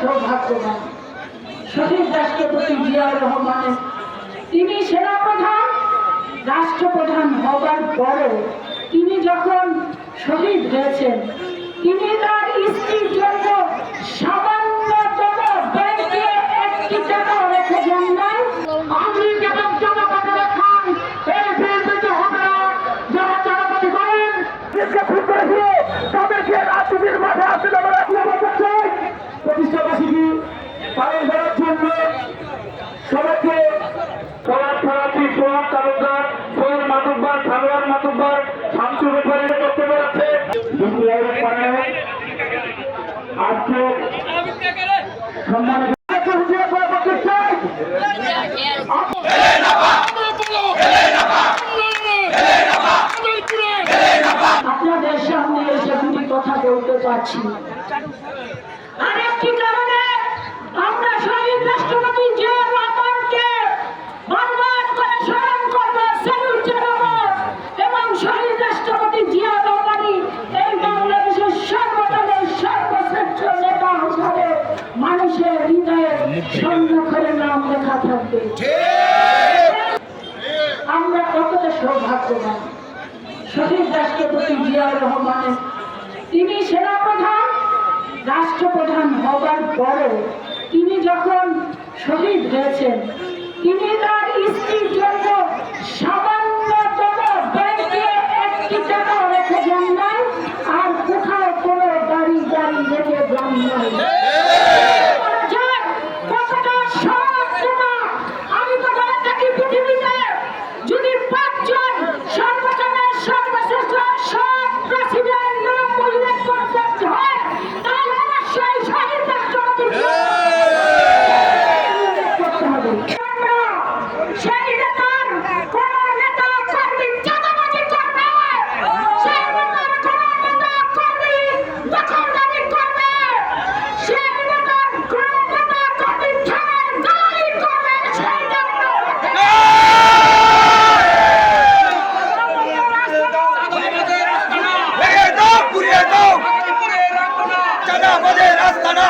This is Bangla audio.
সৌভাগ্যবান। শহীদ রাষ্ট্রপতি জিয়াউর রহমানের তিনি সেনাপ্রধান, রাষ্ট্রপ্রধান হবার পরে তিনি যখন শহীদ হয়েছেন, তিনি তার সবাইকে সবার সরাসরি সোহাব তালুকদার সোহেল মাতুব্বার, সালোয়ার মাতুব্বার শামসুর ব্যাপারীরা বক্তব্য রাখছে আপনাদের সামনে এসে দুটি কথা বলতে চাচ্ছি। আর একটি মানুষের হৃদয়ে স্বর্ণক্ষরে নাম লেখা থাকবে। আমরা কতটা সৌভাগ্যবান। শহীদ রাষ্ট্রপতি জিয়াউর রহমানের তিনি সেনাপ্রধান রাষ্ট্রপ্রধান হবার পরে তিনি যখন শহীদ হয়েছেন তিনি তার চাঁদাবাদের আস্তানা